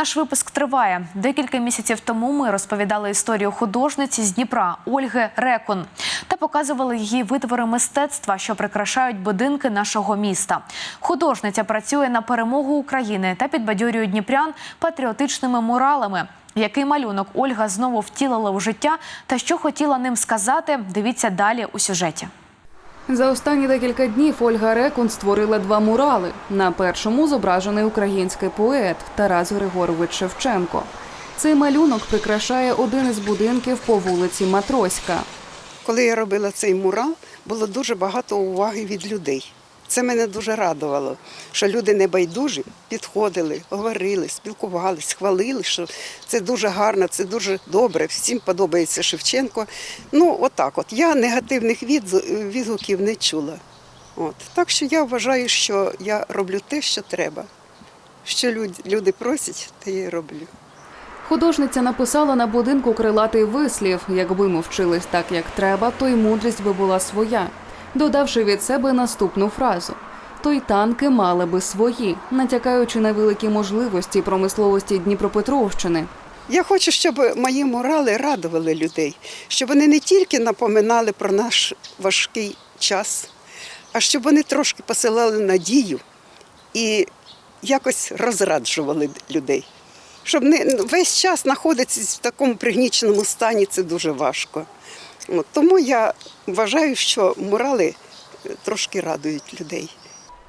Наш випуск триває. Декілька місяців тому ми розповідали історію художниці з Дніпра Ольги Рекун та показували її витвори мистецтва, що прикрашають будинки нашого міста. Художниця працює на перемогу України та підбадьорює дніпрян патріотичними муралами. Який малюнок Ольга знову втілила у життя та що хотіла ним сказати, дивіться далі у сюжеті. За останні декілька днів Ольга Рекун створила два мурали. На першому зображений український поет Тарас Григорович Шевченко. Цей малюнок прикрашає один із будинків по вулиці Матроська. Коли я робила цей мурал, було дуже багато уваги від людей. Це мене дуже радувало, що люди небайдужі підходили, говорили, спілкувалися, хвалили, що це дуже гарно, це дуже добре. Всім подобається Шевченко. Ну, отак от. Я негативних відгуків не чула. От. Так що я вважаю, що я роблю те, що треба. Що люди просять, те я роблю. Художниця написала на будинку крилатий вислів: якби ми вчились так, як треба, то й мудрість би була своя, додавши від себе наступну фразу. То й танки мали би свої, натякаючи на великі можливості промисловості Дніпропетровщини. Я хочу, щоб мої морали радували людей, щоб вони не тільки напоминали про наш важкий час, а щоб вони трошки посилали надію і якось розраджували людей. Щоб не весь час знаходитися в такому пригніченому стані, це дуже важко. От, тому я вважаю, що морали е, трошки радують людей.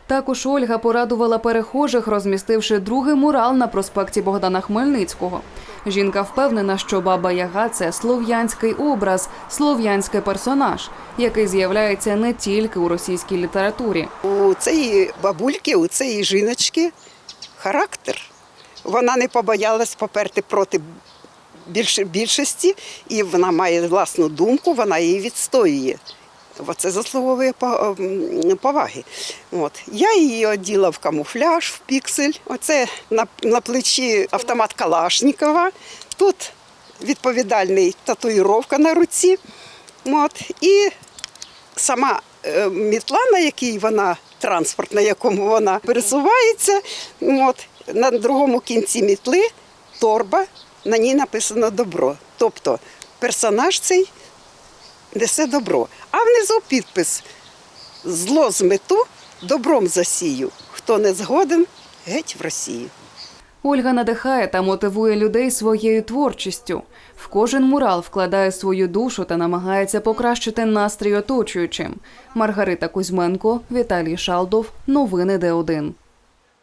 Також Ольга порадувала перехожих, розмістивши другий мурал на проспекті Богдана Хмельницького. Жінка впевнена, що баба Яга це слов'янський образ, слов'янський персонаж, який з'являється не тільки у російській літературі. У цієї бабульки, у цієї жіночки характер. Вона не побоялась поперти проти більшості, і вона має власну думку, вона її відстоює. Це заслуговує поваги. От. Я її оділа в камуфляж, в піксель. Оце на, на плечі автомат Калашнікова. Тут відповідальний татуїровка на руці. От. І сама е, мітла, на якій вона транспорт, на якому вона пересувається. От на другому кінці мітли торба, на ній написано добро. Тобто персонаж цей несе добро. А внизу підпис зло змету, добром засію. Хто не згоден, геть в Росію. Ольга надихає та мотивує людей своєю творчістю. В кожен мурал вкладає свою душу та намагається покращити настрій оточуючим. Маргарита Кузьменко, Віталій Шалдов. Новини Д1.